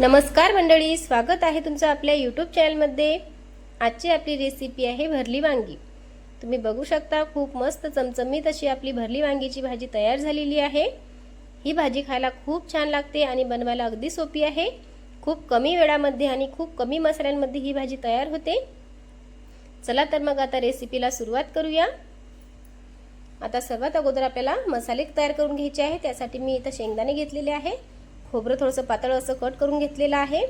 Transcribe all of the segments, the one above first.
नमस्कार मंडळी स्वागत आहे तुमचं आपल्या यूट्यूब चॅनलमध्ये आजची आपली रेसिपी आहे भरली वांगी. तुम्ही बघू शकता खूप मस्त चमचमीत अशी आपली भरली वांगीची भाजी तयार झालेली आहे. ही भाजी खायला खूप छान लागते आणि बनवायला अगदी सोपी आहे. खूप कमी वेळामध्ये आणि खूप कमी मसाल्यांमध्ये ही भाजी तयार होते. चला तर मग आता रेसिपीला सुरुवात करूया. आता सर्वात अगोदर आपल्याला मसाले तयार करून घ्यायचे आहे त्यासाठी मी इथं शेंगदाणे घेतलेले आहे खोबरं थोडंसं पातळ असं कट करून घेतलेलं आहे.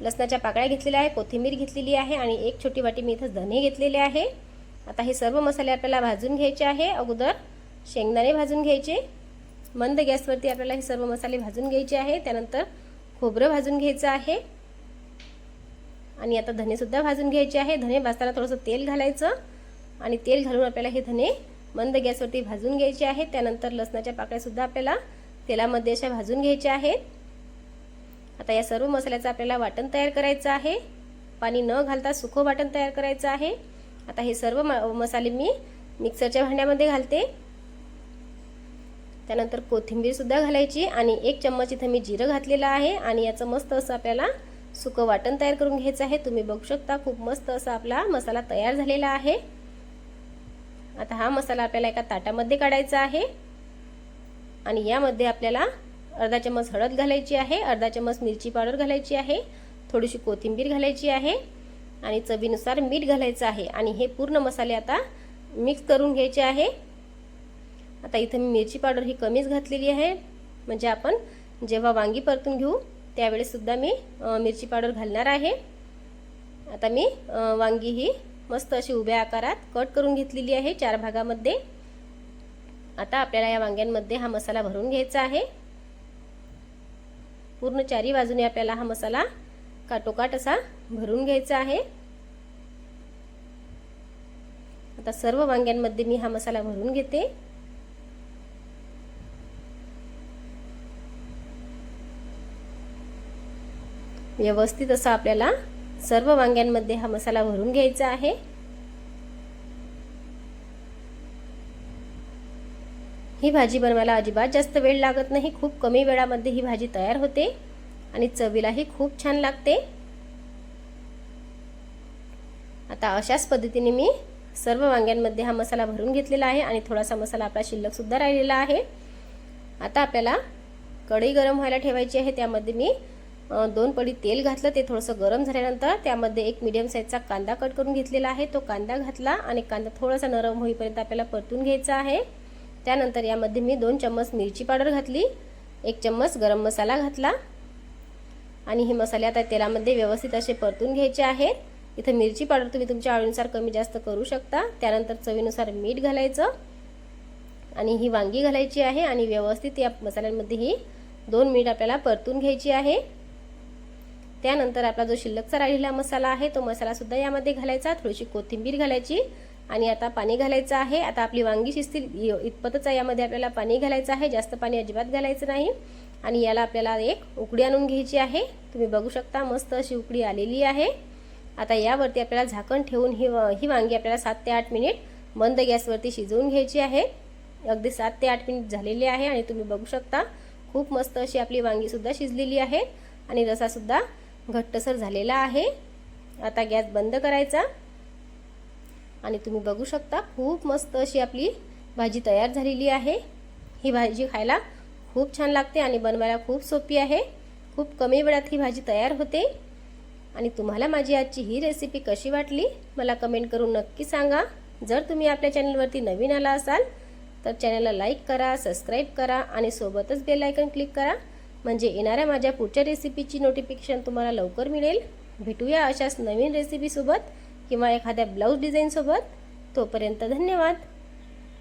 लसणाच्या पाकळ्या घेतलेल्या आहे कोथिंबीर घेतलेली आहे आणि एक छोटी वाटी मी इथं धने घेतलेले आहे. आता हे सर्व मसाले आपल्याला भाजून घ्यायचे आहे. अगोदर शेंगदाणे भाजून घ्यायचे. मंद गॅसवरती आपल्याला हे सर्व मसाले भाजून घ्यायचे आहे. त्यानंतर खोबरं भाजून घ्यायचं आहे. आणि आता धनेसुद्धा भाजून घ्यायचे आहे. धने भाजताना थोडंसं तेल घालायचं आणि तेल घालून आपल्याला हे धने मंद गॅसवरती भाजून घ्यायचे आहेत त्यानंतर लसणाच्या पाकळ्यासुद्धा आपल्याला तेलामध्ये अशा भाजून घ्यायच्या आहेत. आता या सर्व मसाल्याचं आपल्याला वाटण तयार करायचं आहे. पाणी न घालता सुखं वाटण तयार करायचं आहे. आता हे सर्व मसाले मी मिक्सरच्या भांड्यामध्ये घालते. त्यानंतर कोथिंबीरसुद्धा घालायची आणि एक चम्मच इथं मी जिरं घातलेलं आहे आणि याचं मस्त असं आपल्याला सुकं वाटण तयार करून घ्यायचं आहे. तुम्ही बघू शकता खूप मस्त असा आपला मसाला तयार झालेला आहे. आता हा मसाला आपल्याला एका ताटामध्ये काढायचा आहे. आणि यामध्ये आपल्याला अर्धा चम्मच हळद घालायची आहे अर्धा चम्मच मिरची पावडर घालायची आहे थोडीशी कोथिंबीर घालायची आहे आणि चवीनुसार मीठ घालायचं आहे. आणि हे पूर्ण मसाले आता मिक्स करून घ्यायचे आहे. आता इथं मी मिरची पावडर ही कमीच घातलेली आहे. म्हणजे आपण जेव्हा वांगी परतून घेऊ त्यावेळेससुद्धा मी मिरची पावडर घालणार आहे. आता मी वांगी ही मस्त अशी उभ्या आकारात कट करून घेतलेली आहे चार भागामध्ये. आता आपल्याला या वांग्यांमध्ये हा मसाला भरून घ्यायचा आहे. पूर्ण चारी बाजूने आपल्याला हा मसाला काटोकाट असा भरून घ्यायचा आहे. आता सर्व वांग्यांमध्ये मी हा मसाला भरून घेते. व्यवस्थित असा आपल्याला सर्व वांग्यांमध्ये हा मसाला भरून घ्यायचा आहे. ही भाजी बनवायला अजिबात जास्त वेळ लागत नाही. खूप कमी वेळामध्ये ही भाजी तयार होते आणि चवीलाही खूप छान लागते. आता अशाच पद्धतीने मी सर्व वांग्यांमध्ये हा मसाला भरून घेतलेला आहे आणि थोडासा मसाला आपला शिल्लकसुद्धा राहिलेला आहे. आता आपल्याला कढई गरम व्हायला ठेवायची आहे. त्यामध्ये मी दोन पडी तेल घातलं. ते थोडंसं गरम झाल्यानंतर त्यामध्ये एक मिडियम साईजचा कांदा कट करून घेतलेला आहे. तो कांदा घातला आणि कांदा थोडासा नरम होईपर्यंत आपल्याला परतून घ्यायचा आहे. त्यानंतर यामध्ये मी दोन चम्मच मिरची पावडर घातली एक चम्मच गरम मसाला घातला. आणि हे मसाले आता तेलामध्ये व्यवस्थित असे परतून घ्यायचे आहेत. इथं मिरची पावडर तुम्ही तुमच्या आवडीनुसार कमी जास्त करू शकता. त्यानंतर चवीनुसार मीठ घालायचं. आणि ही वांगी घालायची आहे आणि व्यवस्थित या मसाल्यांमध्ये ही दोन मिनिट आपल्याला परतून घ्यायची आहे. त्यानंतर आपला जो शिल्लकचा राहिलेला मसाला आहे तो मसालासुद्धा यामध्ये घालायचा. थोडीशी कोथिंबीर घालायची. आणि आता पाणी घालायचं आहे. आता आपली वांगी शिजतील. इतपतच यामध्ये आपल्याला पाणी घालायचं आहे. जास्त पाणी अजिबात घालायचं नाही. आणि याला आपल्याला एक उकडी आणून घ्यायची आहे. तुम्ही बघू शकता मस्त अशी उकडी आलेली आहे. आता यावरती आपल्याला झाकण ठेवून ही ही वांगी आपल्याला सात ते आठ मिनिट मंद गॅसवरती शिजवून घ्यायची आहे. अगदी सात ते आठ मिनिट झालेली आहे आणि तुम्ही बघू शकता खूप मस्त अशी आपली वांगीसुद्धा शिजलेली आहे. आणि रसासुद्धा घट्टसर झालेला आहे. आता गॅस बंद करायचा. आणि तुम्ही बघू शकता खूप मस्त अशी आपली भाजी तयार झालेली आहे. ही भाजी खायला खूप छान लागते आणि बनवायला खूप सोपी आहे. खूप कमी वेळात ही भाजी तयार होते. आणि तुम्हाला माझी आजची ही रेसिपी कशी वाटली मला कमेंट करून नक्की सांगा. जर तुम्ही आपल्या चॅनलवरती नवीन आला असाल तर चॅनलला लाईक करा सबस्क्राईब करा आणि सोबतच बेल आयकन क्लिक करा. म्हणजे येणाऱ्या माझ्या पुढच्या रेसिपीची नोटिफिकेशन तुम्हाला लवकर मिळेल. भेटूया अशाच नवीन रेसिपीसोबत किंवा एखाद्या ब्लाऊज डिझाईनसोबत तोपर्यंत धन्यवाद.